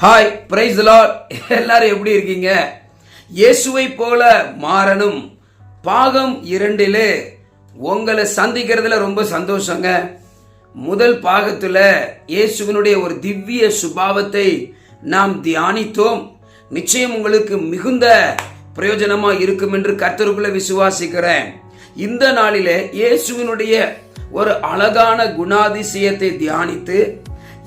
Hi price Lord எல்லாரும் எப்படி இருக்கீங்க? இயேசுவை போல மாறணும். பாகம் இரண்டிலே உங்களை சந்திக்கிறதுல ரொம்ப சந்தோஷங்க. முதல் பாகத்தில் இயேசுவினுடைய ஒரு திவ்ய சுபாவத்தை நாம் தியானித்தோம். நிச்சயம் உங்களுக்கு மிகுந்த பிரயோஜனமாக இருக்கும் என்று கர்த்தருக்குள்ள விசுவாசிக்கிறேன். இந்த நாளிலே இயேசுவினுடைய ஒரு அழகான குணாதிசயத்தை தியானித்து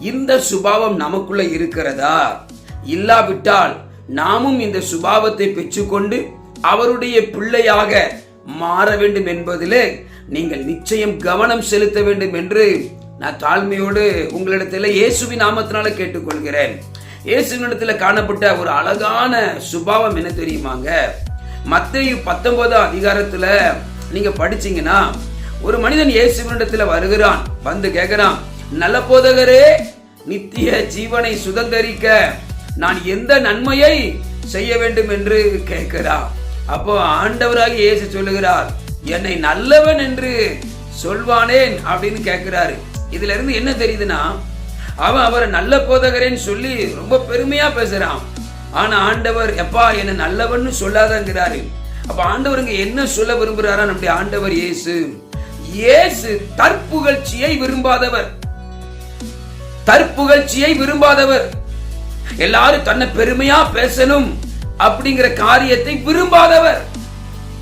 இந்த சுபாவம் நமக்குள்ள இருக்கிறதா? இல்லாவிட்டால் நாமும் இந்த சுபாவத்தை பெற்றுக்கொண்டு அவருடைய பிள்ளையாக மாற வேண்டும் என்பதிலே நீங்கள் நிச்சயம் கவனம் செலுத்த வேண்டும் என்று நான் தாழ்மையோடு உங்களிடத்தில் இயேசுவி நாமத்தினால கேட்டுக்கொள்கிறேன். இயேசுவினிடத்தில் காணப்பட்ட ஒரு அழகான சுபாவம் என்ன தெரியுமாங்க? மத்திய பத்தொன்பதாம் அதிகாரத்துல நீங்க படிச்சீங்கன்னா ஒரு மனிதன் இயேசுவினிடத்துல வருகிறான் வந்து கேட்கிறான் நல்ல போதகரே நித்திய ஜீவனை சுதந்தரிக்க நான் எந்த நன்மையை செய்ய வேண்டும் என்று கேட்கிறார். அப்போ ஆண்டவராக இயேசு சொல்லுகிறார் என்னை நல்லவன் என்று சொல்வானேன்? அப்படின்னு கேட்கிறாரு. இதுல இருந்து என்ன தெரியுதுன்னா அவன் அவரை நல்ல போதகரேன்னு சொல்லி ரொம்ப பெருமையா பேசுறான். ஆனா ஆண்டவர் எப்பா என்ன நல்லவன்னு சொல்லாதங்கிறாரு. அப்ப ஆண்டவருங்க என்ன சொல்ல விரும்புறாரா நம்முடைய ஆண்டவர் இயேசு? இயேசு தற்புகழ்ச்சியை விரும்பாதவர். தற்புகழ்ச்சியை விரும்பாதவர். எல்லாரும் தன்னை பெருமையா பேசணும் அப்படிங்கிற காரியத்தை விரும்பாதவர்.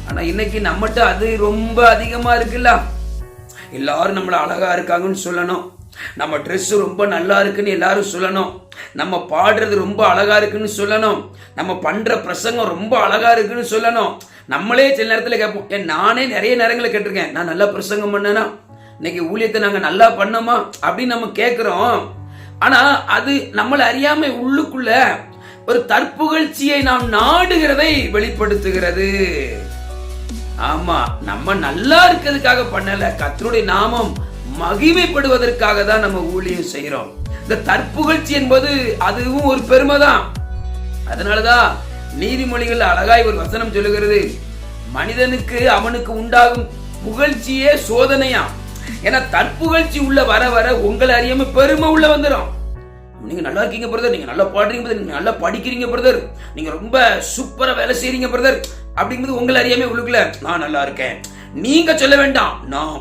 ஆனா இன்னைக்கு நம்மகிட்ட அது ரொம்ப அதிகமா இருக்குல்ல. எல்லாரும் நம்மள அழகா இருக்காங்கன்னு சொல்லணும். நம்ம ட்ரெஸ் ரொம்ப நல்லா இருக்குன்னு எல்லாரும் சொல்லணும். நம்ம பாடுறது ரொம்ப அழகா இருக்குன்னு சொல்லணும். நம்ம பண்ற பிரசங்கம் ரொம்ப அழகா இருக்குன்னு சொல்லணும். நம்மளே சில நேரத்தில் கேட்போம் ஏன் நானே நிறைய நேரங்களில் கேட்டிருக்கேன். நான் நல்லா பிரசங்கம் பண்ணேனா? இன்னைக்கு ஊழியத்தை நாங்கள் நல்லா பண்ணோமா? அப்படின்னு நம்ம கேட்குறோம் ஆனா அது நம்மளை அறியாம உள்ளுக்குள்ள ஒரு தற்புகழ்ச்சியை நாம் நாடுகிறதை வெளிப்படுத்துகிறது. ஆமா நம்ம நல்லா இருக்கிறதுக்காக பண்ணல. கத்தருடைய நாமம் மகிமைப்படுவதற்காக தான் நம்ம ஊழியம் செய்யறோம் இந்த தற்புகழ்ச்சி என்பது அதுவும் ஒரு பெருமை தான். அதனாலதான் நீதிமொழிகள் அழகாய் ஒரு வசனம் சொல்லுகிறது. மனிதனுக்கு அவனுக்கு உண்டாகும் புகழ்ச்சியே சோதனையாம். ஏன்னா தற்புகழ்ச்சி உள்ள வர வர உங்களை அறியாம பெருமை உள்ள வந்துடும் நீங்க நல்லா இருக்கீங்க பிரதர் நீங்க நல்லா பாடுறீங்க பிரதர் நீங்க நல்லா படிக்கிறீங்க பிரதர் நீங்க ரொம்ப சூப்பரா வேலை செய்றீங்க பிரதர் அப்படிங்கிறது உங்களை அறியாம உள்ளுக்குள்ள நான் நல்லா இருக்கேன். நீங்க சொல்ல வேண்டாம். நான்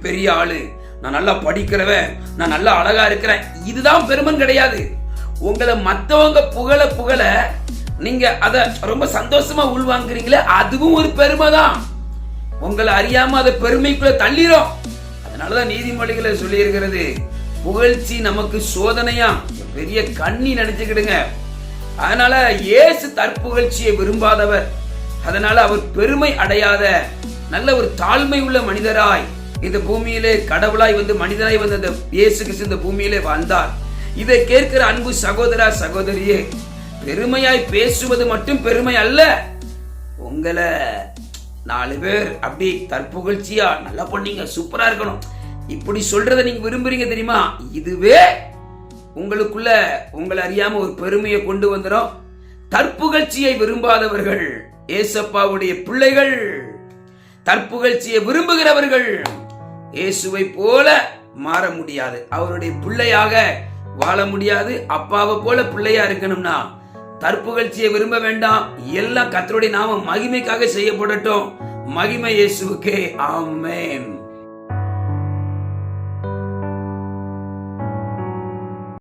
பெரிய ஆளு. நான் நல்லா படிக்கிறவன். நான் நல்லா அழகா இருக்கிறேன். இதுதான் பெருமன் கிடையாது. உங்களை மற்றவங்க புகழ புகழ நீங்க அத ரொம்ப சந்தோஷமா உள்வாங்குறீங்களே அதுவும் ஒரு பெருமை தான் உங்களை அறியாம அதை பெருமைக்குள்ள தள்ளிரும். அதனாலதான் நீதிமொழிகளை சொல்லி இருக்கிறது புகழ்ச்சி நமக்கு சோதனையா? பெரிய கண்ணி நினைச்சுக்கிடுங்க அதனால இயேசு தற்புகழ்ச்சியை விரும்பாதவர். அதனால அவர் பெருமை அடையாத நல்ல ஒரு தாழ்மை உள்ள மனிதராய் இந்த பூமியிலே கடவுளாய் வந்து மனிதராய் வந்து அந்த இயேசு கிறிஸ்து இந்த பூமியிலே வாழ்ந்தார். இதை கேட்கிற அன்பு சகோதரா சகோதரியே பெருமையாய் பேசுவது மட்டும் பெருமை அல்ல. உங்களை நாலு பேர். அப்படி தற்புகழ்ச்சியா? நல்லா பண்ணீங்க சூப்பரா இருக்கணும். இப்படி சொல்றதை நீங்க விரும்புறீங்க தெரியுமா? இதுவே உங்களுக்குள்ள உங்களை அறியாம ஒரு பெருமையை கொண்டு வந்துடும் தற்புகழ்ச்சியை விரும்பாதவர்கள் ஏசப்பாவுடைய பிள்ளைகள். தற்புகழ்ச்சியை விரும்புகிறவர்கள் இயேசுவை போல மாற முடியாது. அவருடைய பிள்ளையாக வாழ முடியாது. அப்பாவை போல பிள்ளையா இருக்கணும்னா தற்புகழ்ச்சியை விரும்ப வேண்டாம். எல்லாம் கத்தருடைய நாம மகிமைக்காக செய்யப்படட்டும். மகிமை இயேசுக்கே ஆமேன்.